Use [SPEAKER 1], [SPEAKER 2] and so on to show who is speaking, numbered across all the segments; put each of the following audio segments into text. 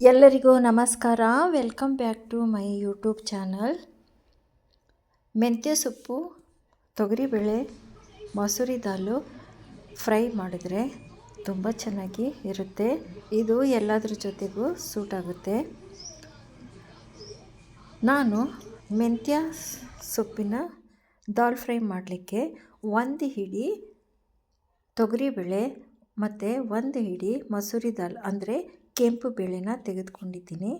[SPEAKER 1] ಎಲ್ಲರಿಗೂ ನಮಸ್ಕಾರ. Welcome back to my YouTube channel ಮೆಂತ್ಯ ಸೊಪ್ಪು ತೊಗರಿಬೇಳೆ ಮಸೂರಿ ದಾಲು ಫ್ರೈ ಮಾಡಿದ್ರೆ ತುಂಬ ಚೆನ್ನಾಗಿ ಇರುತ್ತೆ. ಇದು ಎಲ್ಲದರ ಜೊತೆಗೂ ಸೂಟ್ ಆಗುತ್ತೆ. ನಾನು ಮೆಂತ್ಯ ಸೊಪ್ಪಿನ ದಾಲ್ ಫ್ರೈ ಮಾಡಲಿಕ್ಕೆ ಒಂದು ಹಿಡಿ ತೊಗರಿಬೇಳೆ ಮತ್ತು ಒಂದು ಹಿಡಿ ಮಸೂರಿ ದಾಲ್ ಅಂದರೆ ಕೆಂಪು ಬೇಳೆನ ತೆಗೆದುಕೊಂಡಿದ್ದೀನಿ.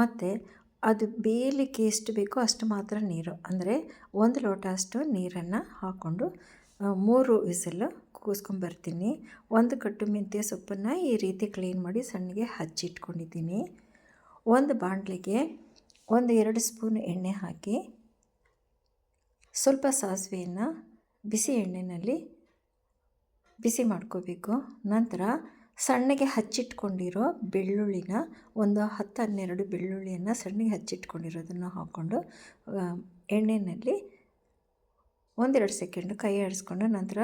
[SPEAKER 1] ಮತ್ತು ಅದು ಬೇಯಲಿಕ್ಕೆ ಎಷ್ಟು ಬೇಕೋ ಅಷ್ಟು ಮಾತ್ರ ನೀರು. ಅಂದರೆ ಒಂದು ಲೋಟ ಅಷ್ಟು ನೀರನ್ನು ಹಾಕ್ಕೊಂಡು ಮೂರು ವಿಸಲು ಕೂಗಿಸ್ಕೊಂಬರ್ತೀನಿ ಒಂದು ಕಟ್ಟು ಮೆಂತ್ಯ ಸೊಪ್ಪನ್ನು ಈ ರೀತಿ ಕ್ಲೀನ್ ಮಾಡಿ ಸಣ್ಣಗೆ ಹಚ್ಚಿಟ್ಕೊಂಡಿದ್ದೀನಿ. ಒಂದು ಬಾಣಲಿಗೆ ಒಂದು ಎರಡು ಸ್ಪೂನ್ ಎಣ್ಣೆ ಹಾಕಿ, ಸ್ವಲ್ಪ ಸಾಸಿವೆಯನ್ನು ಬಿಸಿ ಎಣ್ಣೆಯಲ್ಲಿ ಬಿಸಿ ಮಾಡ್ಕೋಬೇಕು. ನಂತರ ಸಣ್ಣಗೆ ಹಚ್ಚಿಟ್ಕೊಂಡಿರೋ ಬೆಳ್ಳುಳ್ಳಿನ ಒಂದು ಹತ್ತು ಹನ್ನೆರಡು ಬೆಳ್ಳುಳ್ಳಿಯನ್ನು ಸಣ್ಣಗೆ ಹಚ್ಚಿಟ್ಕೊಂಡಿರೋದನ್ನು ಹಾಕ್ಕೊಂಡು ಎಣ್ಣೆಯಲ್ಲಿ ಒಂದೆರಡು ಸೆಕೆಂಡು ಕೈ ಆಡಿಸ್ಕೊಂಡು ನಂತರ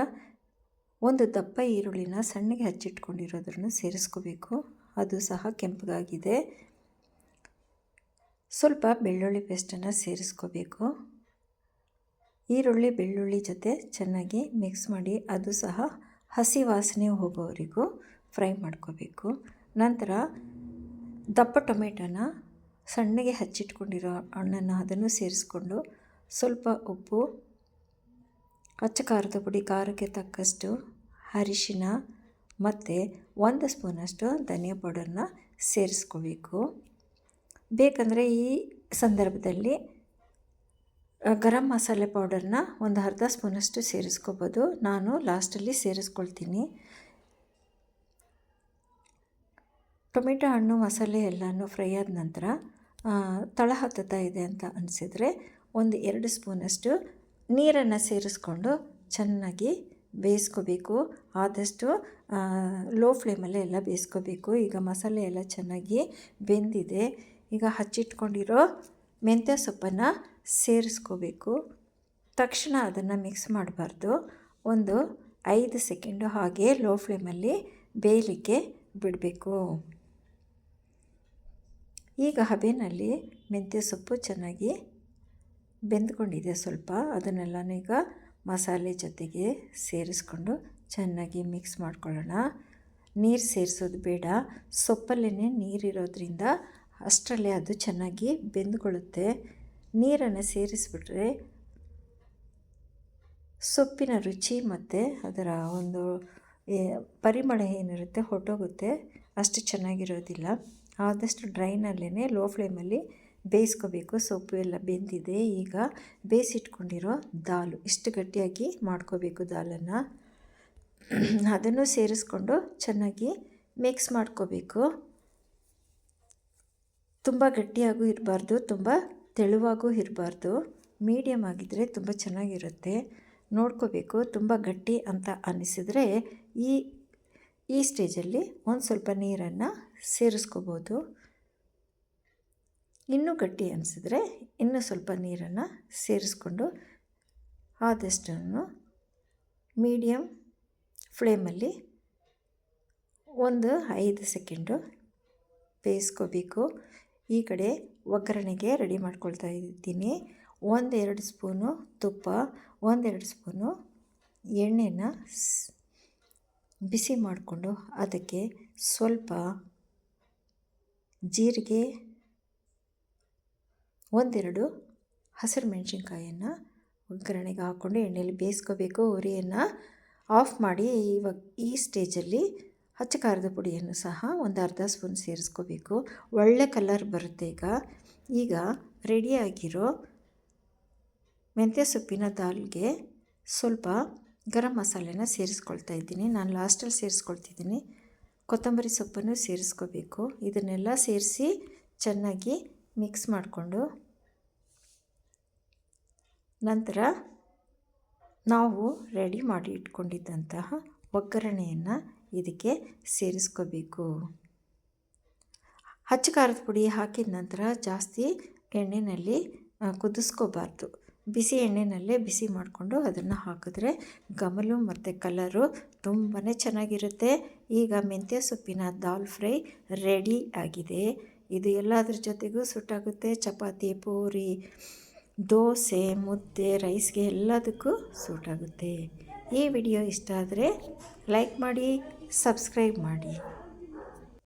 [SPEAKER 1] ಒಂದು ದಪ್ಪ ಈರುಳ್ಳಿನ ಸಣ್ಣಗೆ ಹಚ್ಚಿಟ್ಕೊಂಡಿರೋದನ್ನು ಸೇರಿಸ್ಕೋಬೇಕು. ಅದು ಸಹ ಕೆಂಪಗಾಗಿದೆ. ಸ್ವಲ್ಪ ಬೆಳ್ಳುಳ್ಳಿ ಪೇಸ್ಟನ್ನು ಸೇರಿಸ್ಕೋಬೇಕು. ಈರುಳ್ಳಿ, ಬೆಳ್ಳುಳ್ಳಿ ಜೊತೆ ಚೆನ್ನಾಗಿ ಮಿಕ್ಸ್ ಮಾಡಿ ಅದು ಸಹ ಹಸಿ ವಾಸನೆ ಹೋಗೋವರೆಗೂ ಫ್ರೈ ಮಾಡ್ಕೋಬೇಕು. ನಂತರ ದಪ್ಪ ಟೊಮೆಟೊನ ಸಣ್ಣಗೆ ಹಚ್ಚಿಟ್ಕೊಂಡಿರೋ ಹಣ್ಣನ್ನು ಅದನ್ನು ಸೇರಿಸ್ಕೊಂಡು ಸ್ವಲ್ಪ ಉಪ್ಪು ಹಚ್ಚ ಖಾರದ ಪುಡಿ, ಖಾರಕ್ಕೆ ತಕ್ಕಷ್ಟು ಅರಿಶಿನ ಮತ್ತು ಒಂದು ಸ್ಪೂನಷ್ಟು ಧನಿಯಾ ಪೌಡರ್ನ ಸೇರಿಸ್ಕೋಬೇಕು. ಬೇಕಂದರೆ ಈ ಸಂದರ್ಭದಲ್ಲಿ ಗರಂ ಮಸಾಲೆ ಪೌಡರ್ನ ಒಂದು ಅರ್ಧ ಸ್ಪೂನಷ್ಟು ಸೇರಿಸ್ಕೋಬೋದು. ನಾನು ಲಾಸ್ಟಲ್ಲಿ ಸೇರಿಸ್ಕೊಳ್ತೀನಿ. ಟೊಮೆಟೊ ಹಣ್ಣು, ಮಸಾಲೆ ಎಲ್ಲನೂ ಫ್ರೈ ಆದ ನಂತರ ತಳ ಹತ್ತುತ್ತಾ ಇದೆ ಅಂತ ಅನಿಸಿದರೆ ಒಂದು ಎರಡು ಸ್ಪೂನಷ್ಟು ನೀರನ್ನು ಸೇರಿಸ್ಕೊಂಡು ಚೆನ್ನಾಗಿ ಬೇಯಿಸ್ಕೋಬೇಕು. ಆದಷ್ಟು ಲೋ ಫ್ಲೇಮಲ್ಲೇ ಎಲ್ಲ ಬೇಯಿಸ್ಕೋಬೇಕು. ಈಗ ಮಸಾಲೆ ಎಲ್ಲ ಚೆನ್ನಾಗಿ ಬೆಂದಿದೆ. ಈಗ ಹಚ್ಚಿಟ್ಕೊಂಡಿರೋ ಮೆಂತ್ಯ ಸೊಪ್ಪನ್ನು ಸೇರಿಸ್ಕೋಬೇಕು. ತಕ್ಷಣ ಅದನ್ನು ಮಿಕ್ಸ್ ಮಾಡಬಾರ್ದು. ಒಂದು ಐದು ಸೆಕೆಂಡು ಹಾಗೆ ಲೋ ಫ್ಲೇಮಲ್ಲಿ ಬೇಯಲಿಕ್ಕೆ ಬಿಡಬೇಕು. ಈಗ ಹಬೆನಲ್ಲಿ ಮೆಂತ್ಯ ಸೊಪ್ಪು ಚೆನ್ನಾಗಿ ಬೆಂದ್ಕೊಂಡಿದೆ ಸ್ವಲ್ಪ. ಅದನ್ನೆಲ್ಲನೂ ಈಗ ಮಸಾಲೆ ಜೊತೆಗೆ ಸೇರಿಸ್ಕೊಂಡು ಚೆನ್ನಾಗಿ ಮಿಕ್ಸ್ ಮಾಡ್ಕೊಳ್ಳೋಣ. ನೀರು ಸೇರಿಸೋದು ಬೇಡ. ಸೊಪ್ಪಲ್ಲೇ ನೀರಿರೋದ್ರಿಂದ ಅಷ್ಟರಲ್ಲೇ ಅದು ಚೆನ್ನಾಗಿ ಬೆಂದ್ಕೊಳ್ಳುತ್ತೆ. ನೀರನ್ನು ಸೇರಿಸ್ಬಿಟ್ರೆ ಸೊಪ್ಪಿನ ರುಚಿ ಮತ್ತು ಅದರ ಒಂದು ಪರಿಮಳ ಏನಿರುತ್ತೆ ಹೊಟ್ಟೋಗುತ್ತೆ ಅಷ್ಟು ಚೆನ್ನಾಗಿರೋದಿಲ್ಲ. ಆದಷ್ಟು ಡ್ರೈನಲ್ಲೇ ಲೋ ಫ್ಲೇಮಲ್ಲಿ ಬೇಯಿಸ್ಕೋಬೇಕು. ಸೊಪ್ಪು ಎಲ್ಲ ಬೆಂದಿದೆ. ಈಗ ಬೇಯಿಸಿಟ್ಕೊಂಡಿರೋ ದಾಲು, ಇಷ್ಟು ಗಟ್ಟಿಯಾಗಿ ಮಾಡ್ಕೋಬೇಕು ದಾಲನ್ನು. ಅದನ್ನು ಸೇರಿಸ್ಕೊಂಡು ಚೆನ್ನಾಗಿ ಮಿಕ್ಸ್ ಮಾಡ್ಕೋಬೇಕು. ತುಂಬ ಗಟ್ಟಿಯಾಗೂ ಇರಬಾರ್ದು, ತುಂಬ ತೆಳುವಾಗೂ ಇರಬಾರ್ದು. ಮೀಡಿಯಮ್ ಆಗಿದ್ದರೆ ತುಂಬ ಚೆನ್ನಾಗಿರುತ್ತೆ. ನೋಡ್ಕೋಬೇಕು, ತುಂಬ ಗಟ್ಟಿ ಅಂತ ಅನ್ನಿಸಿದರೆ ಈ ಈ ಸ್ಟೇಜಲ್ಲಿ ಒಂದು ಸ್ವಲ್ಪ ನೀರನ್ನು ಸೇರಿಸ್ಕೋಬೋದು. ಇನ್ನೂ ಗಟ್ಟಿ ಅನಿಸಿದ್ರೆ ಇನ್ನೂ ಸ್ವಲ್ಪ ನೀರನ್ನು ಸೇರಿಸ್ಕೊಂಡು ಆದಷ್ಟನ್ನು ಮೀಡಿಯಮ್ ಫ್ಲೇಮಲ್ಲಿ ಒಂದು ಐದು ಸೆಕೆಂಡು ಬೇಯಿಸ್ಕೋಬೇಕು. ಈ ಕಡೆ ಒಗ್ಗರಣೆಗೆ ರೆಡಿ ಮಾಡ್ಕೊಳ್ತಾ ಇದ್ದೀನಿ. ಒಂದೆರಡು ಸ್ಪೂನು ತುಪ್ಪ, ಒಂದೆರಡು ಸ್ಪೂನು ಎಣ್ಣೆನ ಬಿಸಿ ಮಾಡಿಕೊಂಡು ಅದಕ್ಕೆ ಸ್ವಲ್ಪ ಜೀರಿಗೆ, ಒಂದೆರಡು ಹಸಿರು ಮೆಣಸಿನ್ಕಾಯನ್ನು ಒಗ್ಗರಣೆಗೆ ಹಾಕ್ಕೊಂಡು ಎಣ್ಣೆಯಲ್ಲಿ ಬೇಯಿಸ್ಕೋಬೇಕು. ಉರಿಯನ್ನು ಆಫ್ ಮಾಡಿ ಇವಾಗ ಈ ಸ್ಟೇಜಲ್ಲಿ ಹಚ್ಚ ಖಾರದ ಪುಡಿಯನ್ನು ಸಹ ಒಂದು ಅರ್ಧ ಸ್ಪೂನ್ ಸೇರಿಸ್ಕೋಬೇಕು. ಒಳ್ಳೆ ಕಲರ್ ಬರುತ್ತೆ ಈಗ. ಈಗ ರೆಡಿಯಾಗಿರೋ ಮೆಂತ್ಯ ಸೊಪ್ಪಿನ ದಾಲ್ಗೆ ಸ್ವಲ್ಪ ಗರಂ ಮಸಾಲೆನ ಸೇರಿಸ್ಕೊಳ್ತಾ ಇದ್ದೀನಿ. ನಾನು ಲಾಸ್ಟಲ್ಲಿ ಸೇರಿಸ್ಕೊಳ್ತಿದ್ದೀನಿ. ಕೊತ್ತಂಬರಿ ಸೊಪ್ಪನ್ನು ಸೇರಿಸ್ಕೋಬೇಕು. ಇದನ್ನೆಲ್ಲ ಸೇರಿಸಿ ಚೆನ್ನಾಗಿ ಮಿಕ್ಸ್ ಮಾಡಿಕೊಂಡು ನಂತರ ನಾವು ರೆಡಿ ಮಾಡಿ ಇಟ್ಕೊಂಡಿದ್ದಂತಹ ಒಗ್ಗರಣೆಯನ್ನು ಇದಕ್ಕೆ ಸೇರಿಸ್ಕೋಬೇಕು. ಹಚ್ಚ ಖಾರದ ಪುಡಿ ಹಾಕಿದ ನಂತರ ಜಾಸ್ತಿ ಎಣ್ಣೆಯಲ್ಲಿ ಕುದಿಸ್ಕೋಬಾರ್ದು. ಬಿಸಿ ಎಣ್ಣೆನಲ್ಲೇ ಬಿಸಿ ಮಾಡಿಕೊಂಡು ಅದನ್ನು ಹಾಕಿದ್ರೆ ಗಮಲು ಮತ್ತು ಕಲರು ತುಂಬಾ ಚೆನ್ನಾಗಿರುತ್ತೆ. ಈಗ ಮೆಂತ್ಯ ಸೊಪ್ಪಿನ ದಾಲ್ ಫ್ರೈ ರೆಡಿ ಆಗಿದೆ. ಇದು ಎಲ್ಲದ್ರ ಜೊತೆಗೂ ಸುಟ್ಟಾಗುತ್ತೆ ಚಪಾತಿ, ಪೂರಿ, ದೋಸೆ, ಮುದ್ದೆ, ರೈಸ್ಗೆ ಎಲ್ಲದಕ್ಕೂ ಸೂಟಾಗುತ್ತೆ ಈ ವಿಡಿಯೋ ಇಷ್ಟ ಆದರೆ ಲೈಕ್ ಮಾಡಿ, ಸಬ್ಸ್ಕ್ರೈಬ್ ಮಾಡಿ.